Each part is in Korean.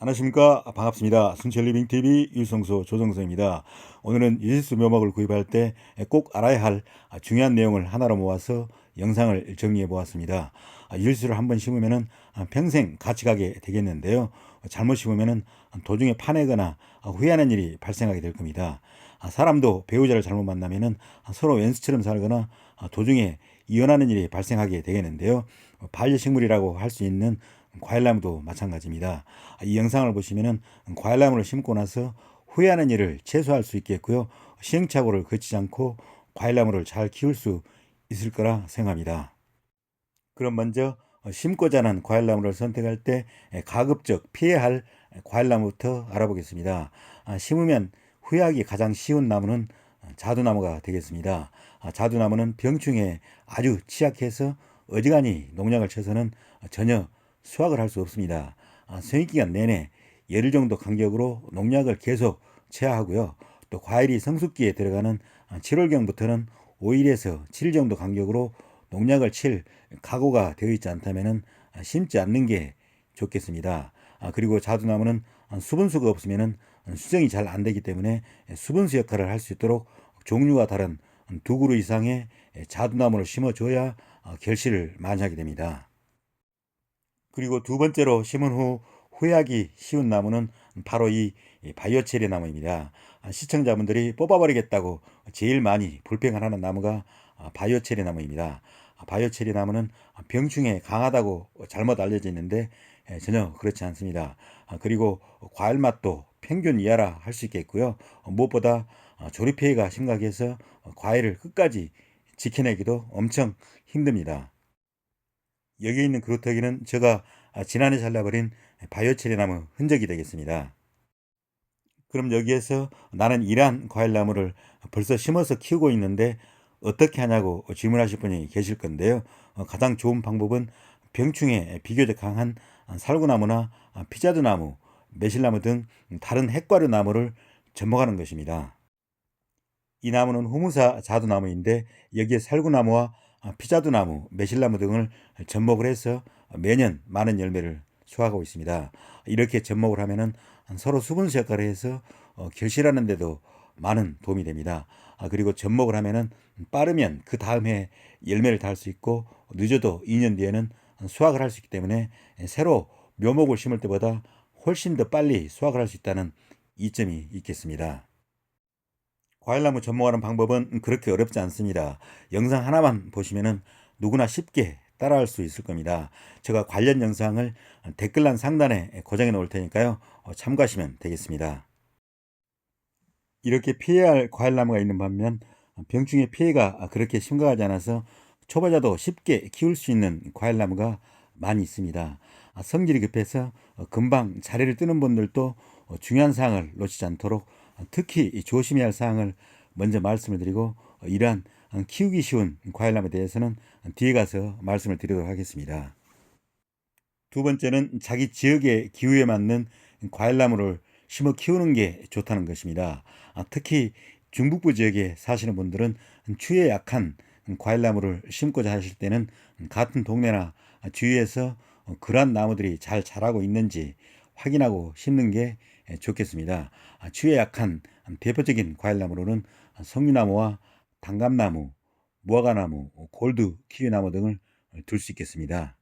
안녕하십니까. 반갑습니다. 순천리빙TV 유성소 조정서입니다. 오늘은 유지수 묘목을 구입할 때 꼭 알아야 할 중요한 내용을 하나로 모아서 영상을 정리해 보았습니다. 유지수를 한번 심으면 평생 같이 가게 되겠는데요. 잘못 심으면 도중에 파내거나 후회하는 일이 발생하게 될 겁니다. 사람도 배우자를 잘못 만나면 서로 왼수처럼 살거나 도중에 이혼하는 일이 발생하게 되겠는데요. 반려식물이라고 할 수 있는 과일나무도 마찬가지입니다. 이 영상을 보시면은 과일나무를 심고 나서 후회하는 일을 최소화할 수 있겠고요. 시행착오를 거치지 않고 과일나무를 잘 키울 수 있을 거라 생각합니다. 그럼 먼저 심고 자란 과일나무를 선택할 때 가급적 피해야 할 과일나무부터 알아보겠습니다. 아, 심으면 후회하기 가장 쉬운 나무는 자두나무가 되겠습니다. 아, 자두나무는 병충해에 아주 취약해서 어지간히 농약을 쳐서는 전혀 수확을 할 수 없습니다. 아, 생育기간 내내 열흘 정도 간격으로 농약을 계속 쳐야 하고요. 또 과일이 성숙기에 들어가는 7월경부터는 5일에서 7일 정도 간격으로 농약을 칠 각오가 되어 있지 않다면 심지 않는 게 좋겠습니다. 아, 그리고 자두나무는 수분수가 없으면 수정이 잘 안 되기 때문에 수분수 역할을 할 수 있도록 종류가 다른 두 그루 이상의 자두나무를 심어줘야 결실을 많이 하게 됩니다. 그리고 두 번째로 심은 후 후회하기 쉬운 나무는 바로 이 바이오 체리 나무입니다. 아, 시청자분들이 뽑아버리겠다고 제일 많이 불평을 하는 나무가 아, 바이오 체리 나무입니다. 아, 바이오 체리 나무는 병충해 강하다고 잘못 알려져 있는데 예, 전혀 그렇지 않습니다. 그리고 과일 맛도 평균 이하라 할 수 있겠고요. 무엇보다 조립 폐해가 심각해서 과일을 끝까지 지켜내기도 엄청 힘듭니다. 여기 있는 그루터기는 제가 지난해 잘라버린 바이오 체리 나무 흔적이 되겠습니다. 그럼 여기에서 나는 이러한 과일나무를 벌써 심어서 키우고 있는데 어떻게 하냐고 질문하실 분이 계실 건데요. 가장 좋은 방법은 병충해 비교적 강한 살구나무나 피자드나무, 매실나무 등 다른 핵과류 나무를 접목하는 것입니다. 이 나무는 후무사 자두나무인데 여기에 살구나무와 피자두 나무, 매실나무 등을 접목을 해서 매년 많은 열매를 수확하고 있습니다. 이렇게 접목을 하면은 서로 수분수 역할을 해서 어, 결실하는 데도 많은 도움이 됩니다. 아, 그리고 접목을 하면은 빠르면 그 다음 해 열매를 달 수 있고 늦어도 2년 뒤에는 수확을 할 수 있기 때문에 새로 묘목을 심을 때보다 훨씬 더 빨리 수확을 할 수 있다는 이점이 있겠습니다. 과일나무 접목하는 방법은 그렇게 어렵지 않습니다. 영상 하나만 보시면은 누구나 쉽게 따라할 수 있을 겁니다. 제가 관련 영상을 댓글란 상단에 고정해 놓을 테니까요. 어, 참고하시면 되겠습니다. 이렇게 피해야 할 과일나무가 있는 반면 병충해 피해가 그렇게 심각하지 않아서 초보자도 쉽게 키울 수 있는 과일나무가 많이 있습니다. 아, 성질이 급해서 금방 자리를 뜨는 분들도 중요한 사항을 놓치지 않도록 특히 조심해야 할 사항을 먼저 말씀을 드리고 이러한 키우기 쉬운 과일나무에 대해서는 뒤에 가서 말씀을 드리도록 하겠습니다. 두 번째는 자기 지역의 기후에 맞는 과일나무를 심어 키우는 게 좋다는 것입니다. 아, 특히 중북부 지역에 사시는 분들은 추위에 약한 과일나무를 심고자 하실 때는 같은 동네나 주위에서 그러한 나무들이 잘 자라고 있는지 확인하고 심는 게 좋겠습니다. 아, 추위에 약한 대표적인 과일나무로는 석류나무와 단감나무, 무화과나무, 골드 키위나무 등을 둘 수 있겠습니다.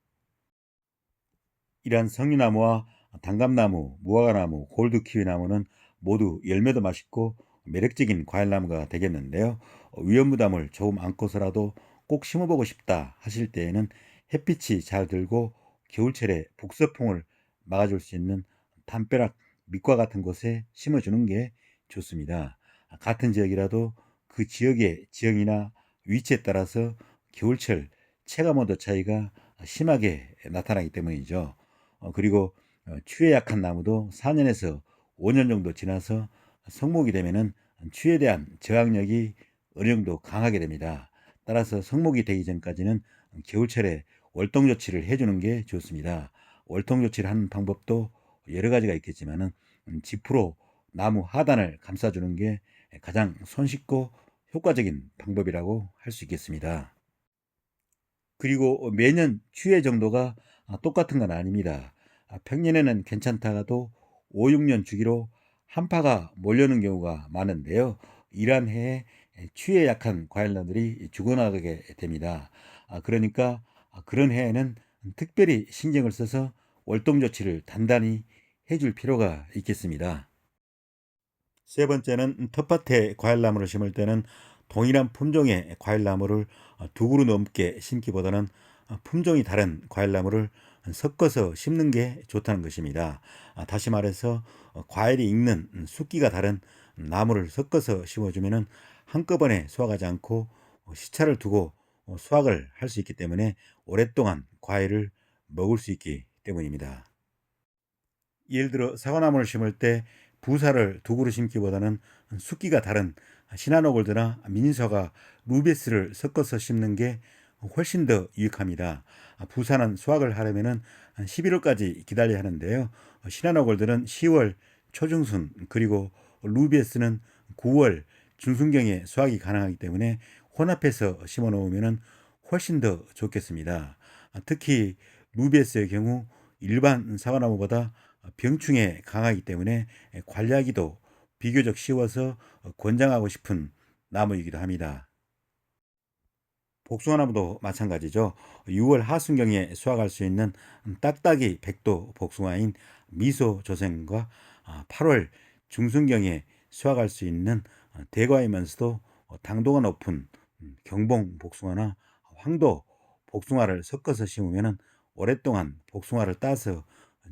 이러한 석류나무와 단감나무, 무화과나무, 골드 키위나무는 모두 열매도 맛있고 매력적인 과일나무가 되겠는데요. 위험 부담을 조금 안고서라도 꼭 심어보고 싶다 하실 때에는 햇빛이 잘 들고 겨울철에 북서풍을 막아줄 수 있는 담벼락 밑과 같은 곳에 심어주는 게 좋습니다. 같은 지역이라도 그 지역의 지형이나 위치에 따라서 겨울철 체감온도 차이가 심하게 나타나기 때문이죠. 어, 그리고 어, 추위에 약한 나무도 4년에서 5년 정도 지나서 성목이 되면은 추위에 대한 저항력이 어느 정도 강하게 됩니다. 따라서 성목이 되기 전까지는 겨울철에 월동 조치를 해주는 게 좋습니다. 월동 조치를 하는 방법도 여러 가지가 있겠지만은 음, 지프로 나무 하단을 감싸주는 게 가장 손쉽고 효과적인 방법이라고 할 수 있겠습니다. 그리고 매년 추위 정도가 똑같은 건 아닙니다. 평년에는 괜찮다가도 5, 6년 주기로 한파가 몰려오는 경우가 많은데요. 이러한 해에 추위에 약한 과일나들이 죽어나가게 됩니다. 아, 그러니까 그런 해에는 특별히 신경을 써서 월동 조치를 단단히 해줄 필요가 있겠습니다. 세 번째는 텃밭에 과일나무를 심을 때는 동일한 품종의 과일나무를 두 그루 넘게 심기보다는 품종이 다른 과일나무를 섞어서 심는 게 좋다는 것입니다. 아, 다시 말해서 과일이 익는 숫기가 다른 나무를 섞어서 심어주면 한꺼번에 수확하지 않고 시차를 두고 수확을 할 수 있기 때문에 오랫동안 과일을 먹을 수 있기 때문입니다. 예를 들어 사과나무를 심을 때 부사를 두 그루 심기보다는 숫기가 다른 시나노골드나 미니서가 루베스를 섞어서 심는 게 훨씬 더 유익합니다. 부사는 수확을 하려면 11월까지 기다려야 하는데요. 시나노골드는 10월 초중순 그리고 루베스는 9월 중순경에 수확이 가능하기 때문에 혼합해서 심어 놓으면 훨씬 더 좋겠습니다. 특히 루베스의 경우 일반 사과나무보다 병충해 강하기 때문에 관리하기도 비교적 쉬워서 권장하고 싶은 나무이기도 합니다. 복숭아나무도 마찬가지죠. 6월 하순경에 수확할 수 있는 딱딱이 백도 복숭아인 미소 조생과 8월 중순경에 수확할 수 있는 대과이면서도 당도가 높은 경봉 복숭아나 황도 복숭아를 섞어서 심으면 오랫동안 복숭아를 따서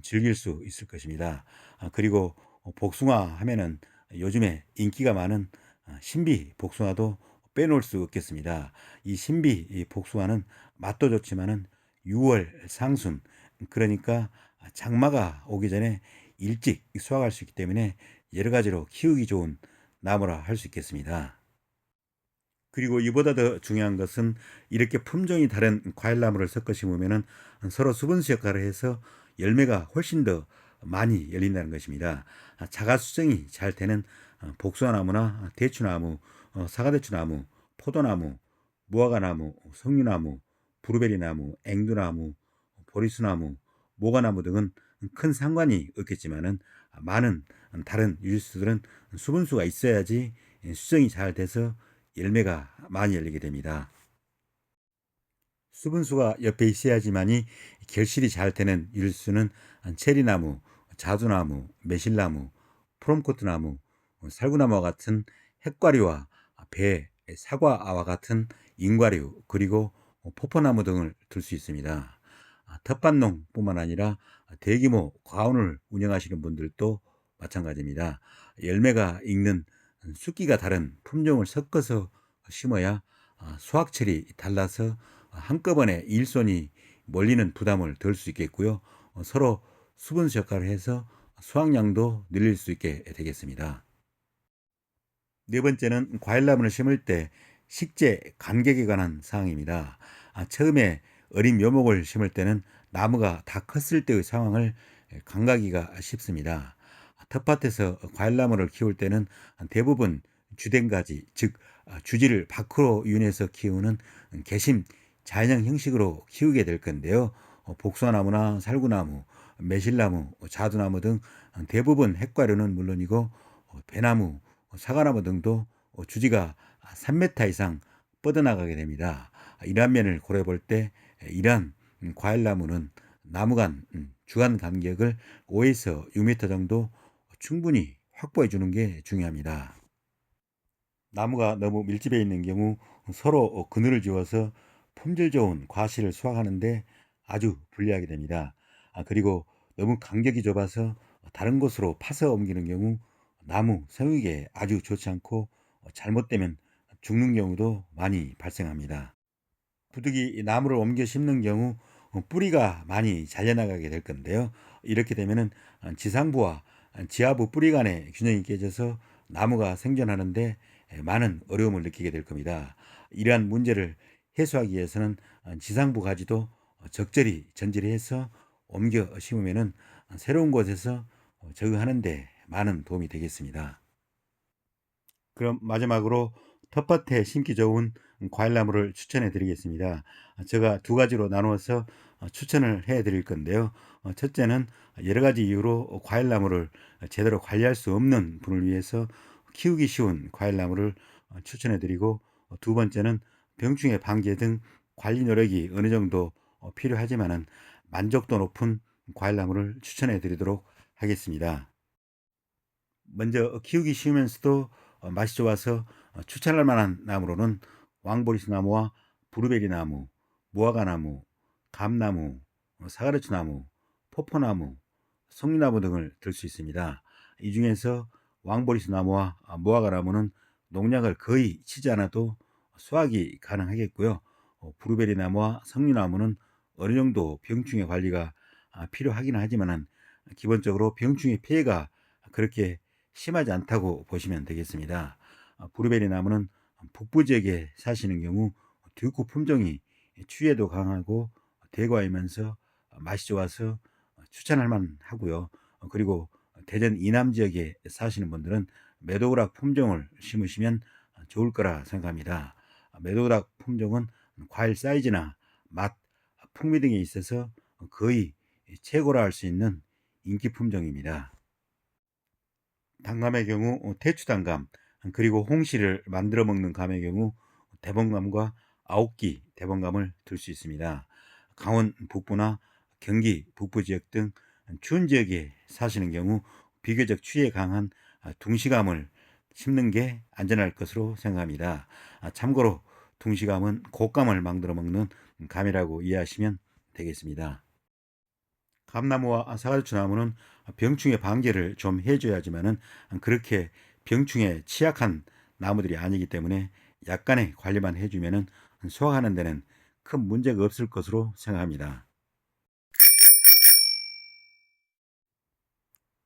즐길 수 있을 것입니다. 그리고 복숭아 하면은 요즘에 인기가 많은 신비 복숭아도 빼놓을 수 없겠습니다. 이 신비 복숭아는 맛도 좋지만은 6월 상순 그러니까 장마가 오기 전에 일찍 수확할 수 있기 때문에 여러 가지로 키우기 좋은 나무라 할 수 있겠습니다. 그리고 이보다 더 중요한 것은 이렇게 품종이 다른 과일 나무를 섞어 심으면 서로 수분수 역할을 해서 열매가 훨씬 더 많이 열린다는 것입니다. 자가 수정이 잘 되는 복숭아나무나 대추나무, 어, 사과대추나무, 포도나무, 무화과나무, 석류나무, 브루베리나무, 앵두나무, 보리수나무, 모과나무 등은 큰 상관이 없겠지만은 많은 다른 유지수들은 수분수가 있어야지 수정이 잘 돼서 열매가 많이 열리게 됩니다. 수분수가 옆에 있어야지만이 결실이 잘 되는 유지수는 체리나무, 자두나무, 매실나무, 프롬코트나무, 살구나무와 같은 핵과류와 배, 사과와 같은 인과류 그리고 포포나무 등을 들 수 있습니다. 텃밭농뿐만 아니라 대규모 과원을 운영하시는 분들도 마찬가지입니다. 열매가 익는 숫기가 다른 품종을 섞어서 심어야 수확철이 달라서 한꺼번에 일손이 몰리는 부담을 덜 수 있겠고요. 서로 수분수 역할을 해서 수확량도 늘릴 수 있게 되겠습니다. 네 번째는 과일나무를 심을 때 식재 간격에 관한 사항입니다. 아, 처음에 어린 묘목을 심을 때는 나무가 다 컸을 때의 상황을 감가기가 쉽습니다. 텃밭에서 과일나무를 키울 때는 대부분 주댕가지, 즉 주지를 밖으로 윤해서 키우는 개심 자연형 형식으로 키우게 될 건데요. 복숭아나무나 살구나무, 매실나무, 자두나무 등 대부분 핵과류는 물론이고 배나무, 사과나무 등도 주지가 3m 이상 뻗어나가게 됩니다. 이러한 면을 고려해 볼 때 이러한 과일나무는 나무 간 주간 간격을 5에서 6m 정도 충분히 확보해 주는 게 중요합니다. 나무가 너무 밀집해 있는 경우 서로 그늘을 지어서 품질 좋은 과실을 수확하는데 아주 불리하게 됩니다. 아, 그리고 너무 간격이 좁아서 다른 곳으로 파서 옮기는 경우 나무 생육에 아주 좋지 않고 잘못되면 죽는 경우도 많이 발생합니다. 부득이 나무를 옮겨 심는 경우 뿌리가 많이 잘려나가게 될 건데요. 이렇게 되면 지상부와 지하부 뿌리 간의 균형이 깨져서 나무가 생존하는데 많은 어려움을 느끼게 될 겁니다. 이러한 문제를 해소하기 위해서는 지상부 가지도 적절히 전지해서 옮겨 심으면 새로운 곳에서 적응하는데 많은 도움이 되겠습니다. 그럼 마지막으로 텃밭에 심기 좋은 과일나무를 추천해 드리겠습니다. 제가 두 가지로 나누어서 어, 추천을 해 드릴 건데요. 어, 첫째는 여러 가지 이유로 과일나무를 제대로 관리할 수 없는 분을 위해서 키우기 쉬운 과일나무를 어, 추천해 드리고 두 번째는 병충해 방제 등 관리 노력이 어느 정도 필요하지만은 만족도 높은 과일나무를 추천해 드리도록 하겠습니다. 먼저 키우기 쉬우면서도 맛이 좋아서 추천할 만한 나무로는 왕보리스 나무와 브루베리 나무, 무화과 나무, 감나무, 사과르치 나무, 포포나무, 송리나무 등을 들 수 있습니다. 이 중에서 왕보리스 나무와 무화과 나무는 농약을 거의 치지 않아도 수확이 가능하겠고요. 브루베리 나무와 석류나무는 어느 정도 병충해 관리가 필요하긴 하지만 기본적으로 병충해 피해가 그렇게 심하지 않다고 보시면 되겠습니다. 브루베리 나무는 북부 지역에 사시는 경우 듀크 품종이 추위에도 강하고 대과이면서 맛이 좋아서 추천할 만하고요. 그리고 대전 이남 지역에 사시는 분들은 메도우락 품종을 심으시면 좋을 거라 생각합니다. 메도우락 품종은 과일 사이즈나 맛, 풍미 등에 있어서 거의 최고라 할 수 있는 인기 품종입니다. 단감의 경우 태추 단감, 그리고 홍시를 만들어 먹는 감의 경우 대봉감과 아홉기 대봉감을 들 수 있습니다. 강원 북부나 경기 북부 지역 등 추운 지역에 사시는 경우 비교적 추위에 강한 둥시감을 심는 게 안전할 것으로 생각합니다. 참고로 둥시감은 곶감을 만들어 먹는 감이라고 이해하시면 되겠습니다. 감나무와 사과추나무는 병충해 방제를 좀 해줘야 지만은 그렇게 병충해 취약한 나무들이 아니기 때문에 약간의 관리만 해주면은 수확하는 데는 큰 문제가 없을 것으로 생각합니다.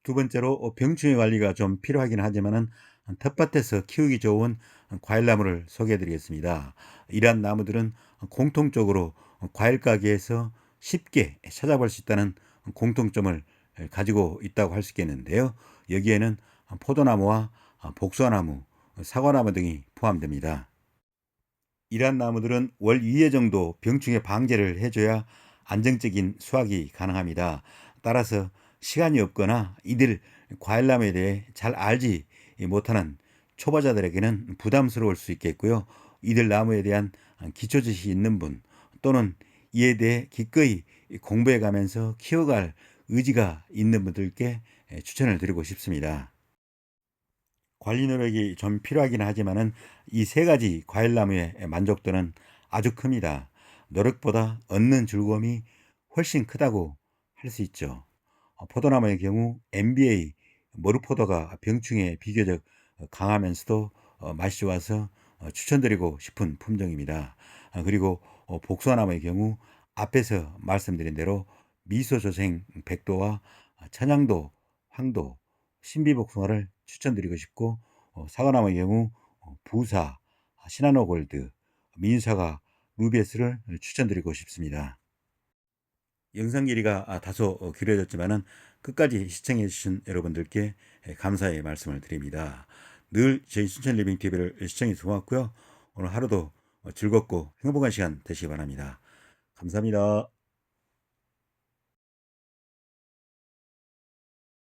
두 번째로 병충해 관리가 좀 필요하긴 하지만은 텃밭에서 키우기 좋은 과일나무를 소개해 드리겠습니다. 이러한 나무들은 공통적으로 과일 가게에서 쉽게 찾아볼 수 있다는 공통점을 가지고 있다고 할 수 있겠는데요. 여기에는 포도나무와 복숭아나무, 사과나무 등이 포함됩니다. 이러한 나무들은 월 2회 정도 병충해 방제를 해줘야 안정적인 수확이 가능합니다. 따라서 시간이 없거나 이들 과일나무에 대해 잘 알지 못하는 초보자들에게는 부담스러울 수 있겠고요. 이들 나무에 대한 기초 지식이 있는 분 또는 이에 대해 기꺼이 공부해 가면서 키워갈 의지가 있는 분들께 추천을 드리고 싶습니다. 관리 노력이 좀 필요하긴 하지만은 이 세 가지 과일 나무의 만족도는 아주 큽니다. 노력보다 얻는 즐거움이 훨씬 크다고 할 수 있죠. 어, 포도나무의 경우 MBA 머루포도가 병충해 비교적 강하면서도 어, 맛이 좋아서 어, 추천드리고 싶은 품종입니다. 아, 그리고 복숭아나무의 경우 앞에서 말씀드린 대로 미소조생 백도와 천양도, 황도, 신비복숭아를 추천드리고 싶고 사과나무의 경우 부사, 시나노골드, 민사가 루비에스를 추천드리고 싶습니다. 영상 길이가 아, 다소 길어졌지만은 끝까지 시청해 주신 여러분들께 감사의 말씀을 드립니다. 늘 저희 순천 리빙 TV를 시청해 주셔서 고맙고요. 오늘 하루도 즐겁고 행복한 시간 되시기 바랍니다. 감사합니다.